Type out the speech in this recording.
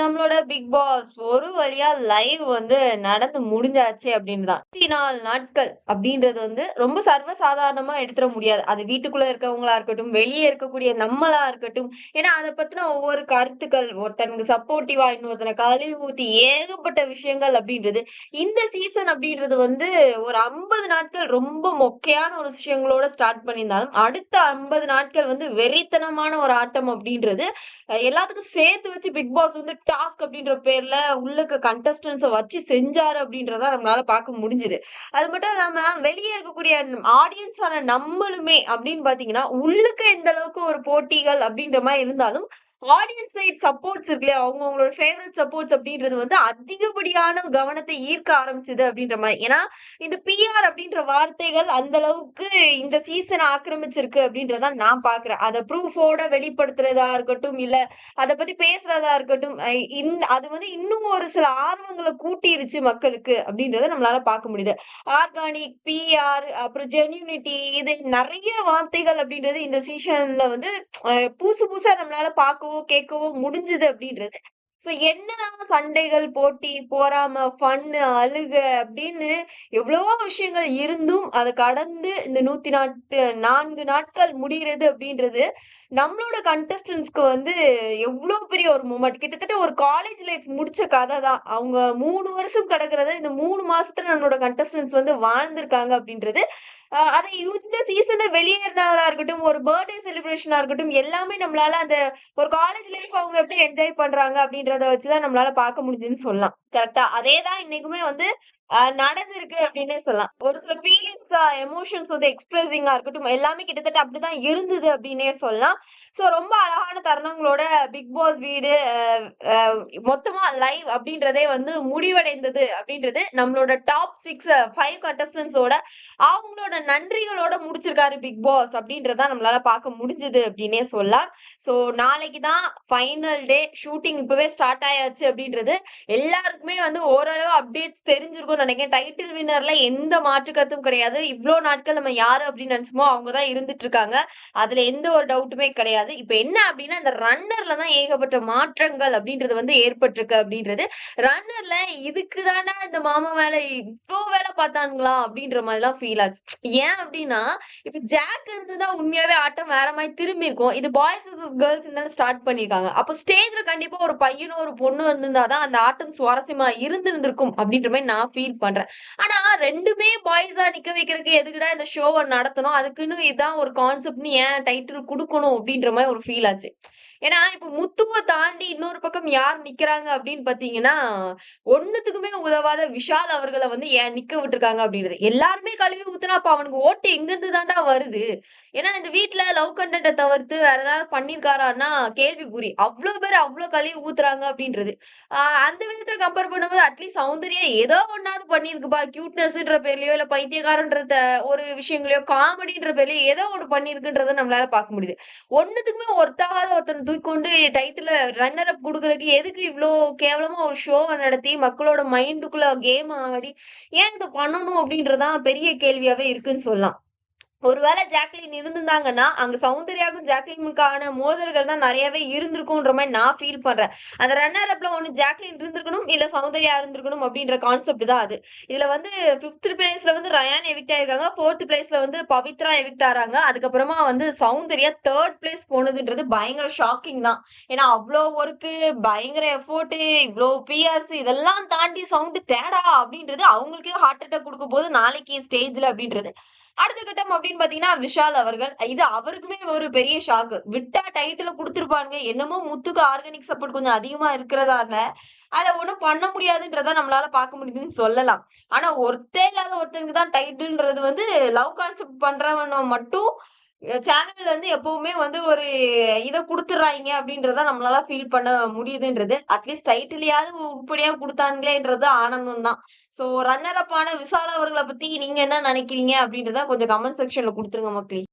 நம்மளோட big pass ஒரு வழியா லைவ் வந்து நடந்து முடிஞ்சாச்சு அப்படின்னு தான் இருபத்தி நாலு நாட்கள் அப்படின்றது வந்து ரொம்ப சர்வசாதாரணமா எடுத்துட முடியாது. அது வீட்டுக்குள்ள இருக்கவங்களா இருக்கட்டும் வெளியே இருக்கக்கூடிய நம்மளா இருக்கட்டும். ஏன்னா அதை பத்தின ஒவ்வொரு கருத்துக்கள் ஒருத்தனுக்கு சப்போர்ட்டிவா இன்னொருத்தனை கழுவி ஊத்தி ஏகப்பட்ட விஷயங்கள் அப்படின்றது. இந்த சீசன் அப்படின்றது வந்து ஒரு ஐம்பது நாட்கள் ரொம்ப மொக்கையான ஒரு விஷயங்களோட ஸ்டார்ட் பண்ணியிருந்தாலும் அடுத்த ஐம்பது நாட்கள் வந்து வெறித்தனமான ஒரு ஆட்டம் அப்படின்றது எல்லாத்துக்கும் சேர்த்து வச்சு பிக் பாஸ் வந்து டாஸ்க் அப்படின்ற பேர்ல உள்ள கண்டஸ்டன்ஸை வச்சு செஞ்சாரு அப்படின்றத நம்மளால பார்க்க முடிஞ்சுது. அது மட்டும் இல்லாம வெளியே இருக்கக்கூடிய ஆடியன்ஸான நம்மளுமே அப்படின்னு பாத்தீங்கன்னா உள்ளுக்கு எந்த அளவுக்கு ஒரு போட்டிகள் அப்படின்ற மாதிரி இருந்தாலும் ஆடியன்ஸ் சைட் சப்போர்ட்ஸ் இருக்குல்ல அவங்க அவங்களோட ஃபேவரட் சப்போர்ட்ஸ் அப்படின்றது வந்து அதிகப்படியான கவனத்தை ஈர்க்க ஆரம்பிச்சது அப்படின்ற மாதிரி. ஏன்னா இந்த பிஆர் அப்படின்ற வார்த்தைகள் அந்த அளவுக்கு இந்த சீசனை ஆக்கிரமிச்சிருக்கு அப்படின்றத நான் பாக்குறேன் அதை ப்ரூஃபோட வெளிப்படுத்துறதா இருக்கட்டும் இல்ல அதை பத்தி பேசுறதா இருக்கட்டும் இந்த அது வந்து இன்னும் ஒரு சில ஆர்வங்களை கூட்டிருச்சு மக்களுக்கு அப்படின்றத நம்மளால பார்க்க முடியுது. ஆர்கானிக் பிஆர் அப்புறம் ஜென்யூனிட்டி இது நிறைய வார்த்தைகள் அப்படின்றது இந்த சீசன்ல வந்து புதுசு புதுசா நம்மளால பார்க்கவும் கேட்கவோ முடிஞ்சுது அப்படின்றது. சோ என்னதான் சண்டைகள் போட்டி போறாம ஃபன்னு அழுக அப்படின்னு எவ்வளவோ விஷயங்கள் இருந்தும் அதை கடந்து இந்த நூத்தி நாட்டு நான்கு நாட்கள் முடிகிறது அப்படின்றது நம்மளோட கண்டஸ்டன்ஸ்க்கு வந்து எவ்வளவு பெரிய ஒரு மூமெண்ட் கிட்டத்தட்ட ஒரு காலேஜ் லைஃப் முடிச்ச கதை தான். அவங்க மூணு வருஷம் கிடக்குறத இந்த மூணு மாசத்துல நம்மளோட கண்டஸ்டன்ஸ் வந்து வாழ்ந்திருக்காங்க அப்படின்றது. அதை இந்த சீசனை வெளியேறினதா இருக்கட்டும் ஒரு பர்த்டே செலிப்ரேஷனா இருக்கட்டும் எல்லாமே நம்மளால அந்த ஒரு காலேஜ் லைஃப் அவங்க எப்படி என்ஜாய் பண்றாங்க அப்படின்றத வச்சுதான் நம்மளால பார்க்க முடியுதுன்னு சொல்லலாம். கரெக்டா அதேதான் இன்னைக்குமே வந்து நடந்திருக்கு அப்படின்னே சொல்லலாம். ஒரு சில ஃபீலிங்ஸ் எமோஷன்ஸ் வந்து எக்ஸ்பிரஸிங்கா இருக்கட்டும் எல்லாமே கிட்டத்தட்ட அப்படிதான் இருந்தது அப்படின்னே சொல்லலாம். ஸோ ரொம்ப அழகான தருணங்களோட பிக் பாஸ் வீடு மொத்தமா லைவ் அப்படின்றதே வந்து முடிவடைந்தது அப்படின்றது நம்மளோட டாப் சிக்ஸ் ஃபைவ் கண்டஸ்டன்ஸோட அவங்களோட நன்றிகளோட முடிச்சிருக்காரு பிக் பாஸ் அப்படின்றத நம்மளால பார்க்க முடிஞ்சது அப்படின்னே சொல்லலாம். ஸோ நாளைக்கு தான் ஃபைனல் டே ஷூட்டிங் இப்பவே ஸ்டார்ட் ஆயாச்சு அப்படின்றது எல்லாருக்குமே வந்து ஓரளவு அப்டேட்ஸ் தெரிஞ்சிருக்கும் தெரிஞ்சிருக்கும்னு நினைக்கிறேன். டைட்டில் வின்னர்ல எந்த மாற்று கருத்தும் கிடையாது. இவ்வளோ நாட்கள் நம்ம யாரு அப்படின்னு நினைச்சோமோ அவங்க தான் இருந்துட்டு இருக்காங்க. அதுல எந்த ஒரு டவுட்டுமே கிடையாது. இப்ப என்ன அப்படின்னா இந்த ரன்னர்ல தான் ஏகப்பட்ட மாற்றங்கள் அப்படின்றது வந்து ஏற்பட்டிருக்கு அப்படின்றது. ரன்னர்ல இதுக்கு தானே இந்த மாமா வேலை இவ்வளோ வேலை பார்த்தானுங்களா அப்படின்ற மாதிரிலாம் ஃபீல் ஆச்சு. ஏன் அப்படின்னா இப்ப ஜாக் இருந்துதான் உண்மையாவே ஆட்டம் வேற மாதிரி திரும்பி இருக்கும். இது பாய்ஸ் வர்சஸ் கேர்ள்ஸ் இருந்தாலும் ஸ்டார்ட் பண்ணிருக்காங்க. அப்ப ஸ்டேஜ்ல கண்டிப்பா ஒரு பையனும் ஒரு பொண்ணு இருந்திருந்தாதான் அந்த ஆட்டம் சுவாரஸ்யமா இருந்திருந்திருக்கும் அப்படின்ற மாதிரி நான் ஃபீல் பண்றேன். ஆனா ரெண்டுமே பாய்ஸா நிக்க வைக்கிறதுக்கு எதுக்குடா இந்த ஷோவை நடத்தணும்? அதுக்குன்னு இதான் ஒரு கான்செப்ட்னு ஏன் டைட்டில் கொடுக்கணும் அப்படின்ற மாதிரி ஒரு ஃபீல் ஆச்சு. ஏன்னா இப்ப முத்துவை தாண்டி இன்னொரு பக்கம் யார் நிக்கிறாங்க அப்படின்னு பாத்தீங்கன்னா ஒண்ணுத்துக்குமே உதவாத விஷால் அவர்களை வந்து ஏன் நிக்க விட்டுருக்காங்க அப்படின்றது. எல்லாருமே கழுவி ஊத்துனா அப்ப அவனுக்கு ஓட்டு எங்க இருந்து தாண்டா வருது? ஏன்னா இந்த வீட்ல லவ் கண்டென்ட்டை தவிர்த்து வேற ஏதாவது பண்ணிருக்காரான்னா கேள்விக்குறி. அவ்வளவு பேர் அவ்வளவு கழுவி ஊத்துறாங்க அப்படின்றது. ஆஹ் அந்த விதத்துல கம்பேர் பண்ணும்போது அட்லீஸ்ட் சௌந்தர்யா ஏதோ ஒன்னாவது பண்ணிருக்குப்பா கியூட்னஸ்ன்ற பேர்லயோ இல்ல பைத்தியக்காரன்றத ஒரு விஷயங்களையோ காமெடின்ற பேர்லயோ ஏதோ ஒண்ணு பண்ணிருக்குன்றத நம்மளால பார்க்க முடியுது. ஒண்ணுத்துக்குமே ஒருத்தாவது ஒருத்தன் தூக்கி கொண்டு டைட்டில் ரன்னர் அப் கொடுக்குறதுக்கு எதுக்கு இவ்வளோ கேவலமா ஒரு ஷோவை நடத்தி மக்களோட மைண்டுக்குள்ள கேம் ஆடி ஏன் இதை பண்ணணும் அப்படின்றதான் பெரிய கேள்வியாவே இருக்குன்னு சொல்லலாம். ஒருவேளை ஜாக்லின் இருந்திருந்தாங்கன்னா அங்க சௌந்தர்யாவுக்கும் ஜாக்லினுக்கான மோதல்கள் தான் நிறையவே இருந்திருக்கும்ன்ற மாதிரி நான் ஃபீல் பண்றேன். அந்த ரன்னர் அப்ல ஒண்ணு ஜாக்லின் இருந்திருக்கணும் இல்ல சௌந்தர்யா இருந்திருக்கணும் அப்படின்ற கான்செப்ட் தான் அது. இதுல வந்து பிப்த் பிளேஸ்ல வந்து ரயான் எவிக்ட் ஆயிருக்காங்க ஃபோர்த் பிளேஸ்ல வந்து பவித்ரா எவிக்ட் ஆறாங்க அதுக்கப்புறமா வந்து சௌந்தர்யா தேர்ட் பிளேஸ் போனதுன்றது பயங்கர ஷாக்கிங் தான். ஏன்னா அவ்வளோ ஒர்க்கு பயங்கர எஃபோர்ட் இவ்வளோ பிஆர்ஸ் இதெல்லாம் தாண்டி சவுண்ட் தேடா அப்படின்றது அவங்களுக்கே ஹார்ட் அட்டாக் கொடுக்கும் போது நாளைக்கு ஸ்டேஜ்ல அப்படின்றது. அடுத்த கட்டம் அப்படின்னு பாத்தீங்கன்னா விஷால் அவர்கள். இது அவருக்குமே ஒரு பெரிய ஷாக்கு விட்டா டைட்டில் கொடுத்துருப்பாங்க என்னமோ முத்துக்கு ஆர்கானிக் சப்போர்ட் கொஞ்சம் அதிகமா இருக்கிறதால அதை ஒண்ணும் பண்ண முடியாதுன்றத நம்மளால பார்க்க முடியுதுன்னு சொல்லலாம். ஆனா ஒருத்தே இல்லாத ஒருத்தனுக்கு தான் டைட்டில்ன்றது வந்து லவ் கான்செப்ட் பண்றவன மட்டும் சேனல் வந்து எப்பவுமே வந்து ஒரு இதை கொடுத்துறாங்க அப்படின்றத நம்மளால ஃபீல் பண்ண முடியுதுன்றது. அட்லீஸ்ட் டைட்டிலையாவது உருப்படியா கொடுத்தாங்களேன்றது ஆனந்தம் தான். சோ ரன்னர் அப்பான விசால் அவர்களை பத்தி நீங்க என்ன நினைக்கிறீங்க அப்படின்றத கொஞ்சம் கமெண்ட் செக்ஷன்ல கொடுத்துருங்க மக்களே.